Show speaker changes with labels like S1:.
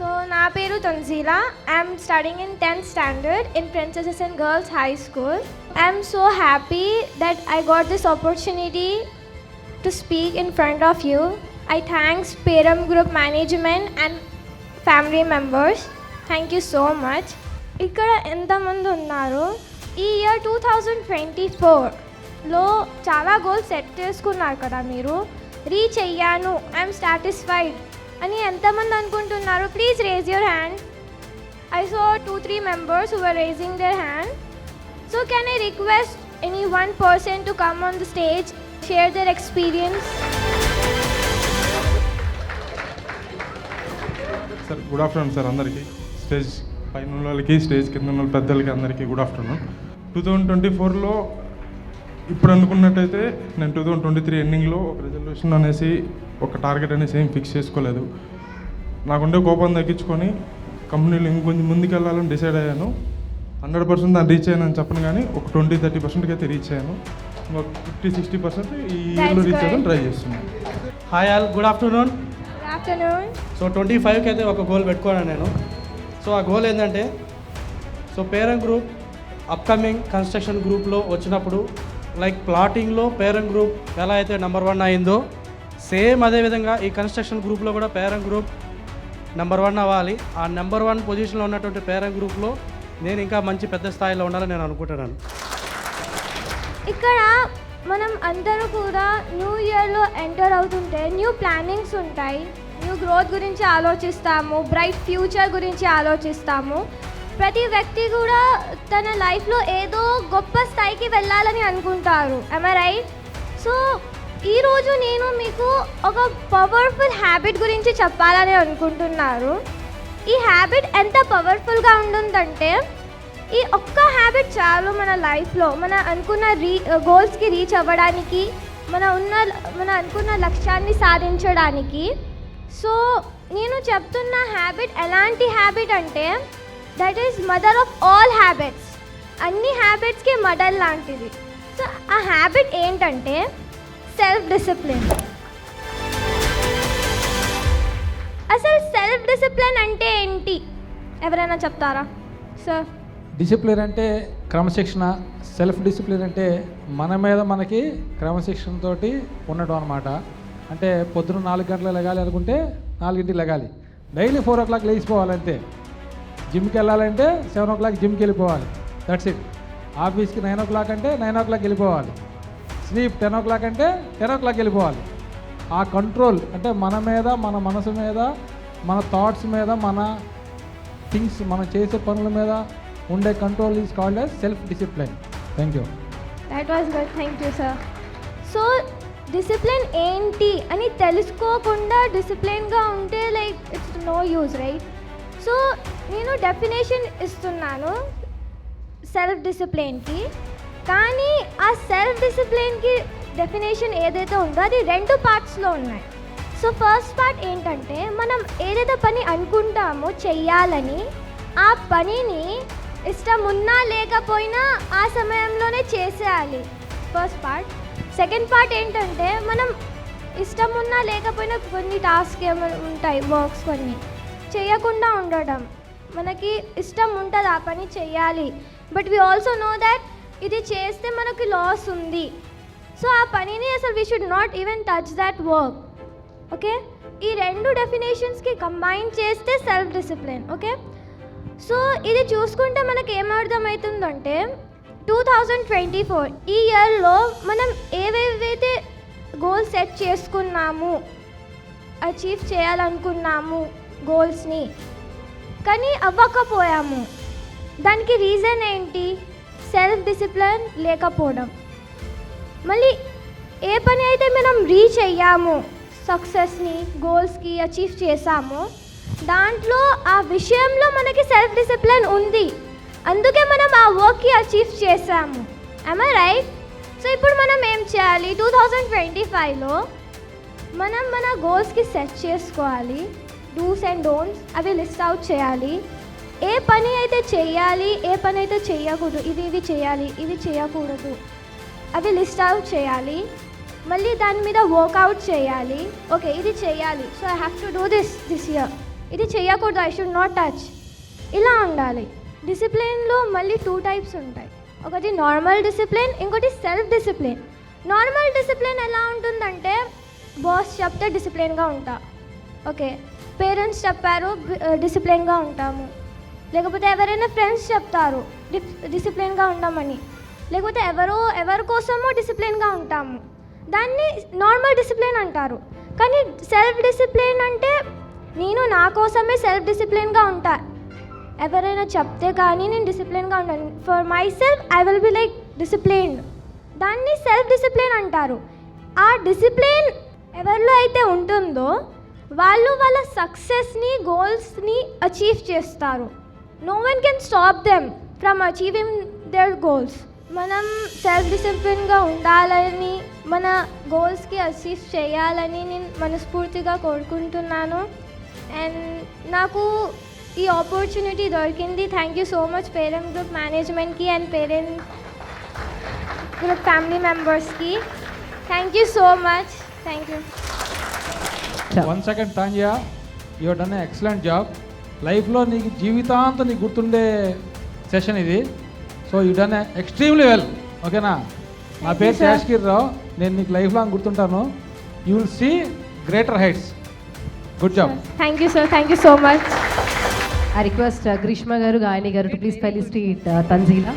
S1: So నా పేరు Tanzeela I'm studying in tenth standard in princesses and girls high school I'm so happy that I got this opportunity to speak in front of you I thanks పేరమ్ group management and family members thank you so much ఇక్కడ ఎంతమంది ఉన్నారు? ఈ year two thousand twenty ఫోర్లో చాలా goals set చేసుకున్నారు కదా మీరు. Reach అయ్యాను. ఐఎమ్ సాటిస్ఫైడ్ అని ఎంతమంది అనుకుంటున్నారు please raise your hand I saw two three members who are raising their hand so can I request any one person to come on the stage share their experience
S2: sir good afternoon sir అందరికీ. Stage పైన ఉన్న వాళ్ళకి stage కింద ఉన్న పెద్దలకి అందరికీ good afternoon two thousand twenty ఫోర్లో ఇప్పుడు అనుకున్నట్టయితే నేను టూ థౌజండ్ ట్వంటీ త్రీ ఎండింగ్లో ఒక రెజల్యూషన్ అనేసి ఒక టార్గెట్ అనేసి ఏం ఫిక్స్ చేసుకోలేదు. నాకుండే కోపం తగ్గించుకొని కంపెనీలో ఇంకొంచెం ముందుకు వెళ్ళాలని డిసైడ్ అయ్యాను. హండ్రెడ్ పర్సెంట్ దాన్ని రీచ్ అయ్యానని చెప్పను కానీ ఒక ట్వంటీ థర్టీ పర్సెంట్కి అయితే రీచ్ అయ్యాను. ఒక ఫిఫ్టీ సిక్స్టీ పర్సెంట్ ఈ ఇయర్లో రీచ్ అవ్వడం. ట్రై చేస్తున్నాను.
S3: Hi all good afternoon
S1: afternoon
S3: so twenty ఫైవ్కి అయితే ఒక గోల్ పెట్టుకున్నాను నేను. సో ఆ గోల్ ఏంటంటే so parent group upcoming construction గ్రూప్లో వచ్చినప్పుడు లైక్ ప్లాటింగ్లో పేరెంట్ గ్రూప్ ఎలా అయితే నెంబర్ వన్ అయిందో సేమ్ అదేవిధంగా ఈ కన్స్ట్రక్షన్ గ్రూప్లో కూడా పేరెంట్ గ్రూప్ నెంబర్ వన్ అవ్వాలి. ఆ నెంబర్ వన్ పొజిషన్లో ఉన్నటువంటి పేరెంట్ గ్రూప్లో నేను ఇంకా మంచి పెద్ద స్థాయిలో ఉండాలని నేను అనుకుంటున్నాను.
S1: ఇక్కడ మనం అందరూ కూడా న్యూ ఇయర్లో ఎంటర్ అవుతుంటే న్యూ ప్లానింగ్స్ ఉంటాయి. న్యూ గ్రోత్ గురించి ఆలోచిస్తాము బ్రైట్ ఫ్యూచర్ గురించి ఆలోచిస్తాము. ప్రతి వ్యక్తి కూడా తన లైఫ్లో ఏదో గొప్ప స్థాయికి వెళ్ళాలని అనుకుంటారు. ఐ రైట్ సో ఈరోజు నేను మీకు ఒక పవర్ఫుల్ హ్యాబిట్ గురించి చెప్పాలని అనుకుంటున్నారు. ఈ హ్యాబిట్ ఎంత పవర్ఫుల్గా ఉంటుందంటే ఈ ఒక్క హ్యాబిట్ చాలు మన లైఫ్లో మన అనుకున్న రీ గోల్స్కి రీచ్ అవ్వడానికి మన ఉన్న మన అనుకున్న లక్ష్యాన్ని సాధించడానికి. సో నేను చెప్తున్న హ్యాబిట్ ఎలాంటి హ్యాబిట్ అంటే that is mother of all habits అన్ని హ్యాబిట్స్కి మదర్ లాంటిది. సో ఆ హ్యాబిట్ ఏంటంటే సెల్ఫ్ డిసిప్లిన్ అసలు సెల్ఫ్ డిసిప్లిన్ అంటే ఏంటి? ఎవరైనా చెప్తారా? సార్
S4: డిసిప్లిన్ అంటే క్రమశిక్షణ సెల్ఫ్ డిసిప్లిన్ అంటే మన మీద మనకి క్రమశిక్షణ తోటి ఉండడం అనమాట అంటే పొద్దున నాలుగు గంటలకు లెగాలి అనుకుంటే నాలుగింటికి లెగాలి. డైలీ ఫోర్ ఓ క్లాక్ లేచిపోవాలంతే జిమ్కి వెళ్ళాలంటే సెవెన్ ఓ క్లాక్ జిమ్కి వెళ్ళిపోవాలి. దట్స్ ఇట్ ఆఫీస్కి నైన్ ఓ క్లాక్ అంటే నైన్ ఓ క్లాక్ వెళ్ళిపోవాలి. స్లీప్ టెన్ ఓ క్లాక్ అంటే టెన్ ఓ క్లాక్ వెళ్ళిపోవాలి. ఆ కంట్రోల్ అంటే మన మీద మన మనసు మీద మన థాట్స్ మీద మన థింగ్స్ మనం చేసే పనుల మీద ఉండే control is called as self discipline thank you
S1: that was good thank you sir so discipline ఏంటి అని తెలుసుకోకుండా డిసిప్లిన్గా ఉంటే like it's no use right so నేను డెఫినేషన్ ఇస్తున్నాను సెల్ఫ్ డిసిప్లిన్కి కానీ ఆ సెల్ఫ్ డిసిప్లిన్కి డెఫినేషన్ ఏదైతే ఉందో అది రెండు పార్ట్స్లో ఉన్నాయి. సో ఫస్ట్ పార్ట్ ఏంటంటే మనం ఏదైతే పని అనుకుంటామో చెయ్యాలని ఆ పనిని ఇష్టం ఉన్నా లేకపోయినా ఆ సమయంలోనే చేసేయాలి. ఫస్ట్ పార్ట్ సెకండ్ పార్ట్ ఏంటంటే మనం ఇష్టం ఉన్నా లేకపోయినా కొన్ని టాస్క్ ఏమైనా ఉంటాయి వర్క్స్ కొన్ని. చేయకుండా ఉండడం. మనకి ఇష్టం ఉంటుంది ఆ పని చేయాలి. But we also know that ఇది చేస్తే మనకి లాస్ ఉంది. సో ఆ పనిని అసలు we should not even touch that work okay ఈ రెండు డెఫినేషన్స్కి కంబైన్ చేస్తే సెల్ఫ్ డిసిప్లిన్ ఓకే సో ఇది చూసుకుంటే మనకి ఏమర్థమవుతుందంటే టూ థౌజండ్ ట్వంటీ ఫోర్ ఈ ఇయర్లో మనం ఏవేవైతే గోల్స్ సెట్ చేసుకున్నాము అచీవ్ చేయాలనుకున్నాము గోల్స్ని కానీ అవ్వకపోయాము. దానికి రీజన్ ఏంటి? సెల్ఫ్ డిసిప్లిన్ లేకపోవడం. మళ్ళీ ఏ పని అయితే మనం రీచ్ అయ్యామో సక్సెస్ని గోల్స్కి అచీవ్ చేసామో దాంట్లో ఆ విషయంలో మనకి సెల్ఫ్ డిసిప్లిన్ ఉంది. అందుకే మనం ఆ వర్క్కి అచీవ్ చేసాము ఐ రైట్ సో ఇప్పుడు మనం ఏం చేయాలి? టూ థౌజండ్ ట్వంటీ ఫైవ్లో మనం మన గోల్స్కి సెట్ చేసుకోవాలి. డూస్ అండ్ డోంట్స్ అవి లిస్ట్ అవుట్ చేయాలి. ఏ పని అయితే చేయాలి ఏ పని అయితే చేయకూడదు ఇది ఇవి చేయాలి ఇవి చేయకూడదు అవి లిస్ట్ అవుట్ చేయాలి. మళ్ళీ దాని మీద వర్కౌట్ చేయాలి. ఓకే ఇది చేయాలి. So I have to do this this year ఇది చేయకూడదు ఐ షుడ్ నాట్ టచ్ ఇలా ఉండాలి. డిసిప్లిన్లో మళ్ళీ టూ టైప్స్ ఉంటాయి. ఒకటి నార్మల్ డిసిప్లిన్ ఇంకోటి సెల్ఫ్ డిసిప్లిన్ నార్మల్ డిసిప్లిన్ ఎలా ఉంటుందంటే బాస్ చెప్తే డిసిప్లిన్గా ఉంటా. ఓకే పేరెంట్స్ చెప్పారు డిసిప్లిన్గా ఉంటాము. లేకపోతే ఎవరైనా ఫ్రెండ్స్ చెప్తారు డిసిప్లిన్గా ఉండమని. లేకపోతే ఎవరో ఎవరి కోసమో డిసిప్లిన్గా ఉంటాము. దాన్ని నార్మల్ డిసిప్లిన్ అంటారు. కానీ సెల్ఫ్ డిసిప్లిన్ అంటే నేను నా కోసమే సెల్ఫ్ డిసిప్లిన్గా ఉంటా. ఎవరైనా చెప్తే కానీ నేను డిసిప్లిన్గా ఉంటాను for myself I will be like disciplined దాన్ని సెల్ఫ్ డిసిప్లిన్ అంటారు. ఆ డిసిప్లిన్ ఎవరిలో అయితే ఉంటుందో వాళ్ళు వాళ్ళ సక్సెస్ని గోల్స్ని అచీవ్ చేస్తారు. No one can stop them from achieving their goals మనం సెల్ఫ్ డిసిప్లిన్గా ఉండాలని మన గోల్స్కి అచీవ్ చేయాలని నేను మనస్ఫూర్తిగా కోరుకుంటున్నాను. అండ్ నాకు ఈ ఆపర్చునిటీ దొరికింది. Thank you so much parent group మేనేజ్మెంట్కి అండ్ పేరెంట్ గ్రూప్ ఫ్యామిలీ మెంబర్స్కి thank you so much thank you
S4: one second Tanzia you done excellent job లైఫ్లో నీకు జీవితాంతం నీకు గుర్తుండే సెషన్ ఇది. So you done extremely well ఓకేనా నా? పేరు. శాష్కీర్ రావు నేను నీకు life long గుర్తుంటాను you will see greater heights good job
S1: thank you sir thank you so much
S5: I request Grishma Garu, Gayani Garu to please felictate uh, Tanzila.